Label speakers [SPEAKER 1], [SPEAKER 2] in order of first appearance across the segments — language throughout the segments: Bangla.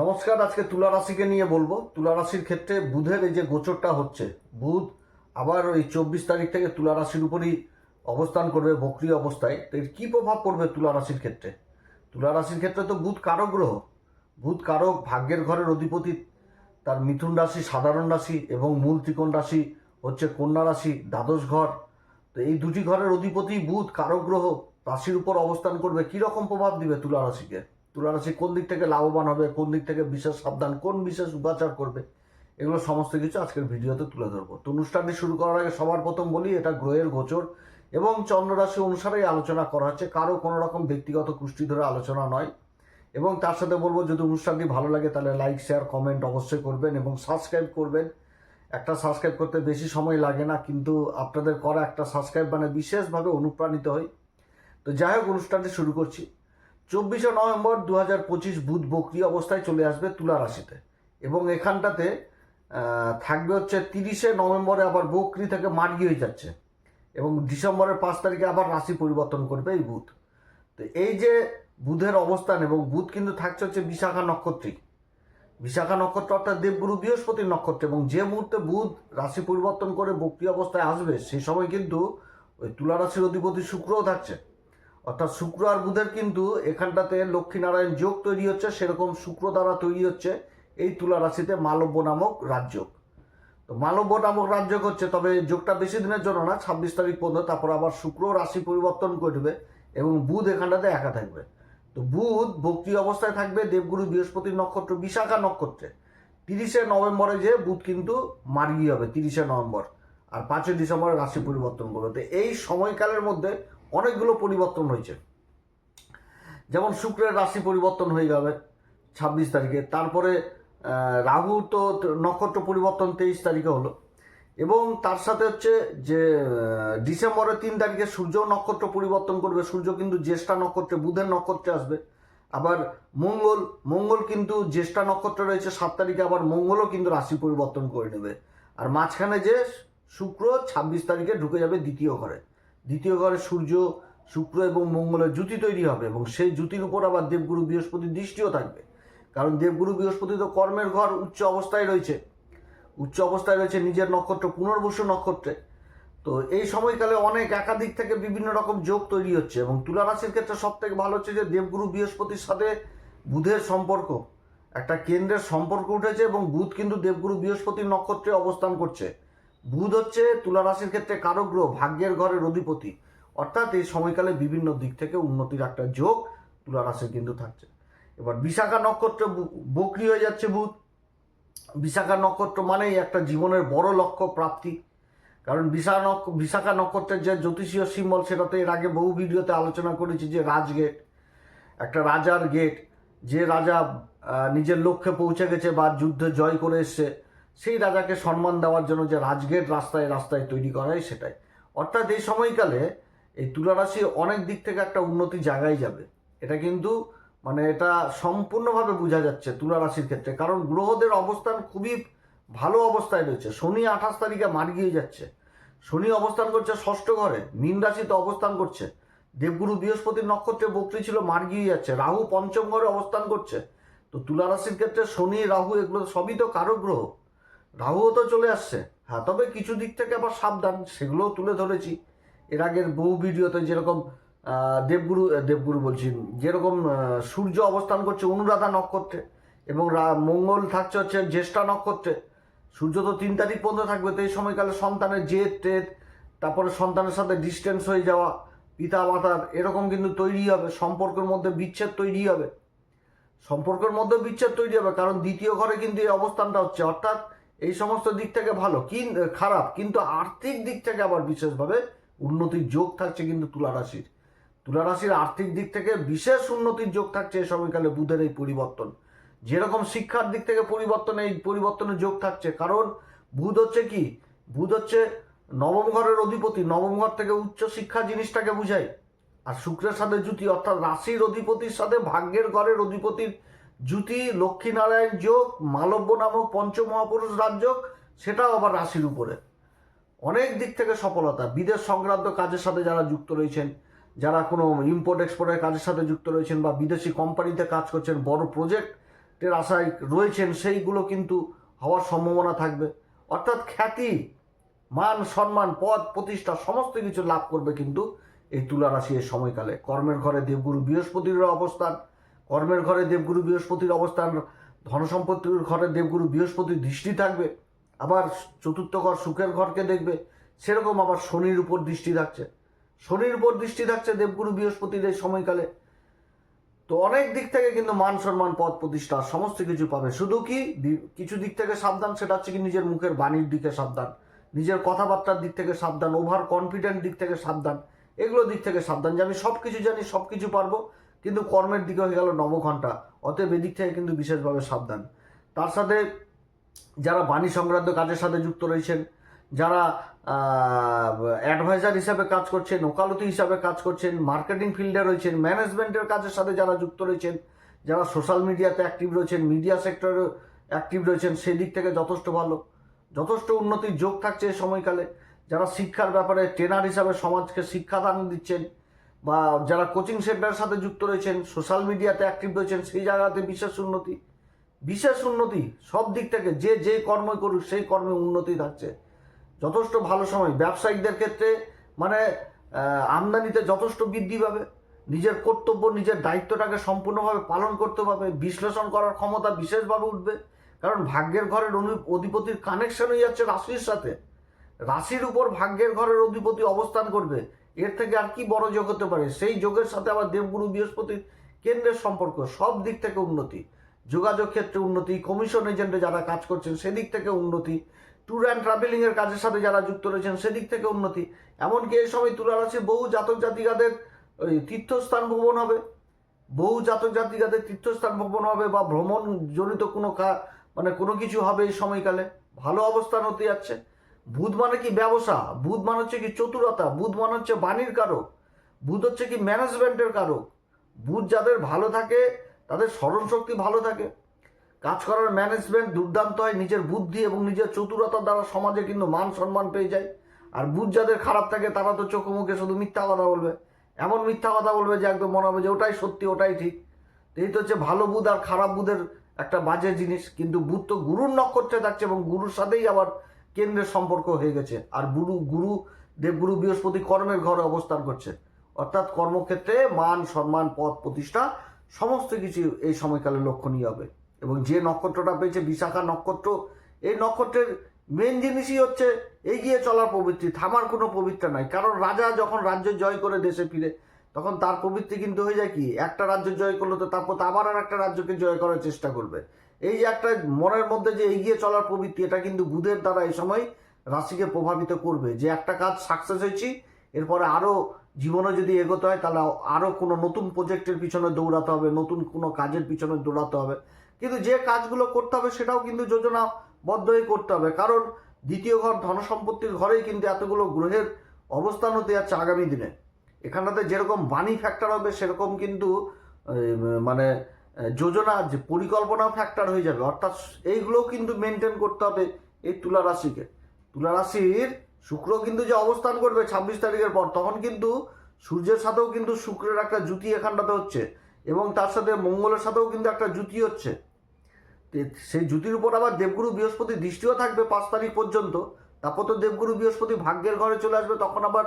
[SPEAKER 1] নমস্কার, আজকে তুলা রাশিকে নিয়ে বলব। তুলা রাশির ক্ষেত্রে বুধের এই যে গোচরটা হচ্ছে, বুধ আবার ওই চব্বিশ তারিখ থেকে তুলা রাশির উপরই অবস্থান করবে, বক্রি অবস্থায়। তো এর কী প্রভাব পড়বে তুলা রাশির ক্ষেত্রে? তুলা রাশির ক্ষেত্রে তো বুধ কারক গ্রহ। বুধ কারক ভাগ্যের ঘরের অধিপতি, তার মিথুন রাশি, সাধারণ রাশি এবং মূল ত্রিকোণ রাশি হচ্ছে কন্যা রাশি, দ্বাদশ ঘর। তো এই দুটি ঘরের অধিপতি বুধ কারক গ্রহ, রাশির উপর অবস্থান করবে। কী রকম প্রভাব দিবে তুলা রাশিকে তুলা রাশি কোন দিক থেকে লাভবান হবে, কোন দিক থেকে বিশেষ সাবধান, কোন বিশেষ উপাচার করবে, এগুলো সমস্ত কিছু আজকের ভিডিওতে তুলে ধরবো। তো অনুষ্ঠানটি শুরু করার আগে সবার প্রথম বলি, এটা গ্রহের গোচর এবং চন্দ্ররাশি অনুসারেই আলোচনা করা হচ্ছে। কারও কোনো রকম ব্যক্তিগত কুষ্টি ধরে আলোচনা নয় এবং তার সাথে বলব, যদি অনুষ্ঠানটি ভালো লাগে তাহলে লাইক শেয়ার কমেন্ট অবশ্যই করবেন এবং সাবস্ক্রাইব করবেন। একটা সাবস্ক্রাইব করতে বেশি সময় লাগে না, কিন্তু আপনাদের করা একটা সাবস্ক্রাইব মানে বিশেষভাবে অনুপ্রাণিত হই। তো যাই হোক, অনুষ্ঠানটি শুরু করছি। চব্বিশে নভেম্বর দু হাজার পঁচিশ বুধ বক্রি অবস্থায় চলে আসবে তুলা রাশিতে। এবং এখানটাতে থাকবে হচ্ছে তিরিশে নভেম্বরে আবার বক্রি থেকে মার্গি হয়ে যাচ্ছে। এবং ডিসেম্বরের পাঁচ তারিখে আবার রাশি পরিবর্তন করবে এই বুধ। তো এই যে বুধের অবস্থান এবং বুধ কিন্তু থাকছে হচ্ছে বিশাখা নক্ষত্রী। বিশাখা নক্ষত্র অর্থাৎ দেবগুরু বৃহস্পতির নক্ষত্র এবং যে মুহূর্তে বুধ রাশি পরিবর্তন করে বক্রি অবস্থায় আসবে সেই সময় কিন্তু ওই তুলা রাশির অধিপতি শুক্রও থাকছে। অর্থাৎ শুক্র আর বুধের কিন্তু এখানটাতে লক্ষ্মীনারায়ণ যোগ তৈরি হচ্ছে, সেরকম শুক্র দ্বারা তৈরি হচ্ছে এই তুলা রাশিতে মালব্য নামক রাজযোগ। তো মালব্য নামক রাজযোগ হচ্ছে, তবে যোগটা বেশি দিনের জন্য না, ছাব্বিশ তারিখ পর্যন্ত, তারপর আবার শুক্র রাশি পরিবর্তন করবে এবং বুধ এখানটাতে একা থাকবে। তো বুধ ভক্তি অবস্থায় থাকবে, দেবগুরু বৃহস্পতির নক্ষত্র বিশাখা নক্ষত্রে। তিরিশে নভেম্বরে যে বুধ কিন্তু মার্গি হবে, তিরিশে নভেম্বর, আর পাঁচই ডিসেম্বরে রাশি পরিবর্তন করবে। তো এই সময়কালের মধ্যে অনেকগুলো পরিবর্তন হয়েছে। যেমন শুক্রের রাশি পরিবর্তন হয়ে যাবে ছাব্বিশ তারিখে। তারপরে রাহু তো নক্ষত্র পরিবর্তন তেইশ তারিখে হলো। এবং তার সাথে হচ্ছে যে ডিসেম্বরের তিন তারিখে সূর্য নক্ষত্র পরিবর্তন করবে। সূর্য কিন্তু জ্যেষ্ঠা নক্ষত্রে, বুধের নক্ষত্রে আসবে। আবার মঙ্গল মঙ্গল কিন্তু জ্যেষ্ঠা নক্ষত্রে রয়েছে সাত তারিখে। আবার মঙ্গলও কিন্তু রাশি পরিবর্তন করে নেবে। আর মাঝখানে যে শুক্র ছাব্বিশ তারিখে ঢুকে যাবে দ্বিতীয় ঘরে। দ্বিতীয় ঘরে সূর্য, শুক্র এবং মঙ্গলের জুতি তৈরি হবে এবং সেই জুতির উপর আবার দেবগুরু বৃহস্পতির দৃষ্টিও থাকবে। কারণ দেবগুরু বৃহস্পতি তো কর্মের ঘর উচ্চ অবস্থায় রয়েছে। উচ্চ অবস্থায় রয়েছে নিজের নক্ষত্র, পুনর্বসু নক্ষত্রে। তো এই সময়কালে অনেক একাধিক থেকে বিভিন্ন রকম যোগ তৈরি হচ্ছে এবং তুলা রাশির ক্ষেত্রে সব থেকে ভালো হচ্ছে যে দেবগুরু বৃহস্পতির সাথে বুধের সম্পর্ক। একটা কেন্দ্রের সম্পর্ক উঠেছে এবং বুধ কিন্তু দেবগুরু বৃহস্পতির নক্ষত্রে অবস্থান করছে। বুধ হচ্ছে তুলা রাশির ক্ষেত্রে কারক গ্রহ ভাগ্যের ঘরের অধিপতি। অর্থাৎ এই সময়কালে বিভিন্ন দিক থেকে উন্নতির একটা যোগ তুলা রাশির কিন্তু থাকছে। এবার বিশাখা নক্ষত্র বকরি হয়ে যাচ্ছে বুধ। বিশাখা নক্ষত্র মানেই একটা জীবনের বড় লক্ষ্য প্রাপ্তি। কারণ বিশা বিশাখা নক্ষত্রের যে জ্যোতিষীয় সিম্বল, সেটাতে এর আগে বহু ভিডিওতে আলোচনা করেছি যে রাজগেট একটা রাজার গেট, যে রাজা নিজের লক্ষ্যে পৌঁছে গেছে বা যুদ্ধে জয় করে এসছে। সেই রাজাকে সম্মান দেওয়ার জন্য যে রাজগেট রাস্তায় রাস্তায় তৈরি করা হয় সেটাই। অর্থাৎ এই সময়কালে এই তুলা রাশি অনেক দিক থেকে একটা উন্নতি জায়গায় যাবে। এটা কিন্তু মানে এটা সম্পূর্ণভাবে বোঝা যাচ্ছে তুলা রাশির ক্ষেত্রে। কারণ গ্রহদের অবস্থান খুবই ভালো অবস্থায় রয়েছে। শনি আঠাশ তারিখে মার গিয়ে যাচ্ছে। শনি অবস্থান করছে ষষ্ঠ ঘরে, মীন রাশিতে অবস্থান করছে। দেবগুরু বৃহস্পতির নক্ষত্রে বক্রি ছিল মার গিয়ে যাচ্ছে। রাহু পঞ্চম ঘরে অবস্থান করছে। তো তুলা রাশির ক্ষেত্রে শনি, রাহু এগুলো সবই তো কারক গ্রহ। রাহুও তো চলে আসছে। হ্যাঁ তবে কিছু দিক থেকে আবার সাবধান, সেগুলোও তুলে ধরেছি। এর আগের বহু ভিডিওতে যেরকম দেবগুরু দেবগুরু বলছি, যেরকম সূর্য অবস্থান করছে অনুরাধা নক্ষত্রে এবং মঙ্গল থাকছে হচ্ছে জ্যেষ্ঠা নক্ষত্রে। সূর্য তো তিন তারিখ পর্যন্ত থাকবে, তো এই সময়কালে সন্তানের জেদ টেদ, তারপরে সন্তানের সাথে ডিস্টেন্স হয়ে যাওয়া, পিতা মাতার, এরকম কিন্তু তৈরি হবে, সম্পর্কের মধ্যে বিচ্ছেদ তৈরি হবে। সম্পর্কের মধ্যে বিচ্ছেদ তৈরি হবে, কারণ দ্বিতীয় ঘরে কিন্তু এই অবস্থানটা হচ্ছে। অর্থাৎ এই সমস্ত দিক থেকে ভালো কি খারাপ, কিন্তু আর্থিক দিক থেকে আবার বিশেষভাবে উন্নতির যোগ থাকছে কিন্তু তুলা রাশির। তুলা রাশির আর্থিক দিক থেকে বিশেষ উন্নতির যোগ থাকছে এই সময়কালে বুধের এই পরিবর্তন। যেরকম শিক্ষার দিক থেকে পরিবর্তন, এই পরিবর্তনের যোগ থাকছে, কারণ বুধ হচ্ছে কি? বুধ হচ্ছে নবম ঘরের অধিপতি, নবম ঘর থেকে উচ্চ শিক্ষা জিনিসটাকে বুঝায়। আর শুক্রের সাথে জুতি অর্থাৎ রাশির অধিপতির সাথে ভাগ্যের ঘরের অধিপতির জুতি লক্ষ্মীনারায়ণ যোগ, মালব্য নামক পঞ্চমহাপুরুষ রাজযোগ সেটাও আবার রাশির উপরে। অনেক দিক থেকে সফলতা। বিদেশ সংক্রান্ত কাজের সাথে যারা যুক্ত রয়েছেন, যারা কোনো ইম্পোর্ট এক্সপোর্টের কাজের সাথে যুক্ত রয়েছেন বা বিদেশি কোম্পানিতে কাজ করছেন, বড় প্রজেক্টের আশায় রয়েছেন, সেইগুলো কিন্তু হওয়ার সম্ভাবনা থাকবে। অর্থাৎ খ্যাতি, মান, সম্মান, পদ, প্রতিষ্ঠা, সমস্ত কিছু লাভ করবে কিন্তু এই তুলা রাশি এর সময়কালে। কর্মের ঘরে দেবগুরু বৃহস্পতির অবস্থান কর্মের ঘরে দেবগুরু বৃহস্পতির অবস্থান, ধনসম্পত্তির ঘরে দেবগুরু বৃহস্পতির দৃষ্টি থাকবে, আবার চতুর্থ ঘর সুখের ঘরকে দেখবে, সেরকম আবার শনির উপর দৃষ্টি থাকছে। শনির উপর দৃষ্টি থাকছে দেবগুরু বৃহস্পতির এই সময়কালে। তো অনেক দিক থেকে কিন্তু মান সম্মান, পদ প্রতিষ্ঠা, সমস্ত কিছু পাবে। শুধু কি? কিছু দিক থেকে সাবধান, সেটা হচ্ছে কি নিজের মুখের বাণীর দিকে সাবধান, নিজের কথাবার্তার দিক থেকে সাবধান ওভার কনফিডেন্ট দিক থেকে সাবধান, এগুলো দিক থেকে সাবধান যে আমি সব কিছু জানি সব কিছু পারব। কিন্তু কর্মের দিকে হয়ে গেল নবঘণ্টা। অতএব এদিক থেকে কিন্তু বিশেষভাবে সাবধান। তার সাথে যারা বাণী সংক্রান্ত কাজের সাথে যুক্ত রয়েছেন, যারা অ্যাডভাইজার হিসাবে কাজ করছেন, ওকালতি হিসাবে কাজ করছেন মার্কেটিং ফিল্ডে রয়েছেন ম্যানেজমেন্টের কাজের সাথে যারা যুক্ত রয়েছেন, যারা সোশ্যাল মিডিয়াতে অ্যাক্টিভ রয়েছেন মিডিয়া সেক্টরে অ্যাক্টিভ রয়েছেন সেই দিক থেকে যথেষ্ট ভালো। যথেষ্ট উন্নতির যোগ থাকছে এই সময়কালে। যারা শিক্ষার ব্যাপারে ট্রেনার হিসাবে সমাজকে শিক্ষাদান দিচ্ছেন বা যারা কোচিং সেন্টারের সাথে যুক্ত রয়েছেন সোশ্যাল মিডিয়াতে অ্যাক্টিভ রয়েছেন, সেই জায়গাতে বিশেষ উন্নতি। বিশেষ উন্নতি সব দিক থেকে, যে যে কর্ম করুক, সেই কর্মে উন্নতি থাকছে। যথেষ্ট ভালো সময়। ব্যবসায়িকদের ক্ষেত্রে মানে আমদানিতে যথেষ্ট বৃদ্ধি পাবে। নিজের কর্তব্য, নিজের দায়িত্বটাকে সম্পূর্ণভাবে পালন করতে পারবে। বিশ্লেষণ করার ক্ষমতা বিশেষভাবে উঠবে। কারণ ভাগ্যের ঘরের অধিপতির কানেকশন হয়ে যাচ্ছে রাশির সাথে। রাশির উপর ভাগ্যের ঘরের অধিপতি অবস্থান করবে। এর থেকে আর কি বড় যোগ হতে পারে? সেই যোগের সাথে আবার দেবগুরু বৃহস্পতির কেন্দ্রের সম্পর্ক সব দিক থেকে উন্নতি। যোগাযোগ ক্ষেত্রে উন্নতি কমিশন এজেন্টে যারা কাজ করছেন সেদিক থেকে উন্নতি ট্যুর অ্যান্ড ট্রাভেলিংয়ের কাজের সাথে যারা যুক্ত রয়েছেন সেদিক থেকে উন্নতি। এমনকি এই সময় তুলা রাশি বহু জাতক জাতিকাদের ওই তীর্থস্থান ভ্রমণ হবে। বহু জাতক জাতিকাদের তীর্থস্থান ভ্রমণ হবে বা ভ্রমণ জনিত কোনো মানে কোনো কিছু হবে এই সময়কালে। ভালো অবস্থান হতে যাচ্ছে। বুধ মানে কি ব্যবসা? বুধ মানে হচ্ছে কি চতুরতা। বুধ মানে হচ্ছে বাণীর কারক। বুধ হচ্ছে কি ম্যানেজমেন্টের কারক। বুধ যাদের ভালো থাকে, তাদের স্মরণশক্তি ভালো থাকে। কাজ করার ম্যানেজমেন্ট দুর্দান্ত হয়, নিজের বুদ্ধি এবং নিজের চতুরতার দ্বারা সমাজে কিন্তু মান সম্মান পেয়ে যায়। আর বুধ যাদের খারাপ থাকে, তারা তো চোখে মুখে শুধু মিথ্যা কথা বলবে। এমন মিথ্যা কথা বলবে যে একদম মনে হবে যে ওটাই সত্যি, ওটাই ঠিক। এই তো হচ্ছে ভালো বুধ আর খারাপ বুধের একটা বাজে জিনিস। কিন্তু বুধ তো গুরুর নক্ষত্রে থাকছে এবং গুরুর সাথেই আবার কেন্দ্রের সম্পর্ক হয়ে গেছে। আর গুরু গুরু দেবগুরু বৃহস্পতি কর্মের ঘরে অবস্থান করছে। অর্থাৎ কর্মক্ষেত্রে মান, সম্মান, পদ, প্রতিষ্ঠা সমস্ত কিছু এই সময়কালে লক্ষণীয় হবে। এবং যে নক্ষত্রটা পেয়েছে, বিশাখা নক্ষত্র, এই নক্ষত্রের মেন জিনিসই হচ্ছে এগিয়ে চলার প্রবৃত্তি, থামার কোনো প্রবৃত্তি নাই। কারণ রাজা যখন রাজ্য জয় করে দেশে ফিরে তখন তার প্রবৃত্তি কিন্তু হয়ে যায় কি? একটা রাজ্য জয় করল তো তারপর আবার আর একটা রাজ্যকে জয় করার চেষ্টা করবে। এই যে একটা মনের মধ্যে যে এগিয়ে চলার প্রবৃত্তি, এটা কিন্তু বুধের দ্বারা এই সময় রাশিকে প্রভাবিত করবে। যে একটা কাজ সাকসেস হয়েছি, এরপরে আরও জীবনে যদি এগোতে হয়, তাহলে আরও কোনো নতুন প্রজেক্টের পিছনে দৌড়াতে হবে, নতুন কোনো কাজের পিছনে দৌড়াতে হবে। কিন্তু যে কাজগুলো করতে হবে, সেটাও কিন্তু যোজনাবদ্ধ হয়ে করতে হবে। কারণ দ্বিতীয় ঘর ধনসম্পত্তির ঘরেই কিন্তু এতগুলো গ্রহের অবস্থান হতে যাচ্ছে আগামী দিনে। এখানটাতে যেরকম বাণী ফ্যাক্টর হবে, সেরকম কিন্তু মানে যোজনা যে পরিকল্পনা ফ্যাক্টর হয়ে যাবে। অর্থাৎ এইগুলোও কিন্তু মেনটেন করতে হবে এই তুলা রাশিকে। তুলা রাশির শুক্র কিন্তু যে অবস্থান করবে ছাব্বিশ তারিখের পর, তখন কিন্তু সূর্যের সাথেও কিন্তু শুক্রের একটা জুতি এখানটাতে হচ্ছে এবং তার সাথে মঙ্গলের সাথেও কিন্তু একটা জুতি হচ্ছে। সেই জুতির উপর আবার দেবগুরু বৃহস্পতি দৃষ্টিও থাকবে পাঁচ তারিখ পর্যন্ত। তারপর তো দেবগুরু বৃহস্পতি ভাগ্যের ঘরে চলে আসবে, তখন আবার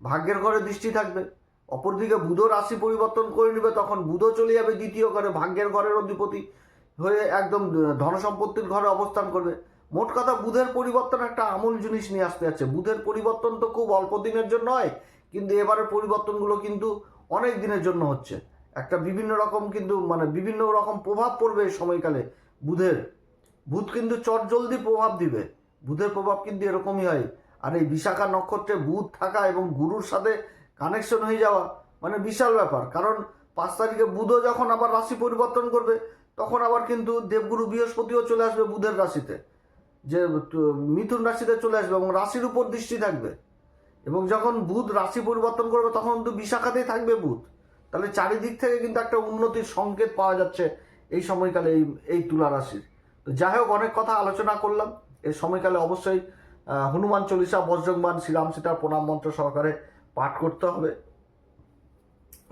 [SPEAKER 1] ভাগ্যের ঘরে দৃষ্টি থাকবে। অপরদিকে বুধও রাশি পরিবর্তন করে নেবে, তখন বুধও চলে যাবে দ্বিতীয় ঘরে, ভাগ্যের ঘরের অধিপতি হয়ে একদম ধনসম্পত্তির ঘরে অবস্থান করবে। মোট কথা বুধের পরিবর্তন একটা আমূল জিনিস নিয়ে আসতে যাচ্ছে। বুধের পরিবর্তন তো খুব অল্প দিনের জন্য হয়, কিন্তু এবারের পরিবর্তনগুলো কিন্তু অনেক দিনের জন্য হচ্ছে। একটা বিভিন্ন রকম কিন্তু মানে বিভিন্ন রকম প্রভাব পড়বে এই সময়কালে বুধের। বুধ কিন্তু চট জলদি প্রভাব দিবে। বুধের প্রভাব কিন্তু এরকমই হয়। আর এই বিশাখা নক্ষত্রে বুধ থাকা এবং গুরুর সাথে কানেকশন হয়ে যাওয়া মানে বিশাল ব্যাপার। কারণ পাঁচ তারিখে বুধও যখন আবার রাশি পরিবর্তন করবে, তখন আবার কিন্তু দেবগুরু বৃহস্পতিও চলে আসবে বুধের রাশিতে। যে মিথুন রাশিতে চলে আসবে এবং রাশির উপর দৃষ্টি থাকবে। এবং যখন বুধ রাশি পরিবর্তন করবে, তখন কিন্তু বিশাখাতেই থাকবে বুধ। তাহলে চারিদিক থেকে কিন্তু একটা উন্নতির সংকেত পাওয়া যাচ্ছে এই সময়কালে এই এই তুলা রাশির। তো যাই হোক, অনেক কথা আলোচনা করলাম। এই সময়কালে অবশ্যই হনুমান চল্লিশা বজ্রংবান শ্রীরাম সীতার প্রণাম মন্ত্র সহকারে পাঠ করতে হবে।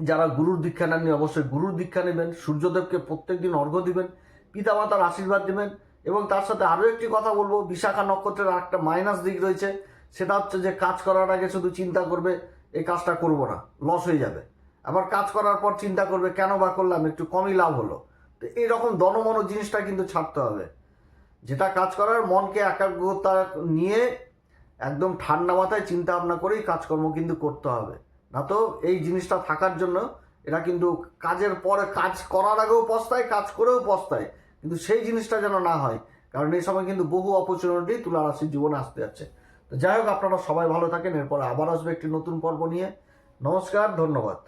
[SPEAKER 1] যারা গুরুর দীক্ষা নেননি, অবশ্যই গুরুর দীক্ষা নেবেন। সূর্যদেবকে প্রত্যেক দিন অর্ঘ্য দিবেন, পিতামাতার আশীর্বাদ দেবেন এবং তার সাথে আরও একটি কথা বলব, বিশাখা নক্ষত্রের আর একটা মাইনাস দিক রয়েছে। সেটা হচ্ছে যে, কাজ করার আগে শুধু চিন্তা করবে, এই কাজটা করব না লস হয়ে যাবে। আবার কাজ করার পর চিন্তা করবে, কেন বা করলাম, একটু কমই লাভ হলো। তো এইরকম দনমনো জিনিসটা কিন্তু ছাড়তে হবে। যেটা কাজ করার, মনকে একাগ্রতা নিয়ে একদম ঠান্ডা মাথায় চিন্তা ভাবনা করেই কাজকর্ম কিন্তু করতে হবে। না তো এই জিনিসটা থাকার জন্য এরা কিন্তু কাজের পরে কাজ করার আগেও পস্তায়, কাজ করেও পস্তায়। কিন্তু সেই জিনিসটা যেন না হয়, কারণ এই সময় কিন্তু বহু অপরচুনিটি তুলা রাশির জীবনে আসতে যাচ্ছে। তো যাই হোক, আপনারা সবাই ভালো থাকেন, এরপর আবার আসবে একটি নতুন পর্ব নিয়ে। নমস্কার, ধন্যবাদ।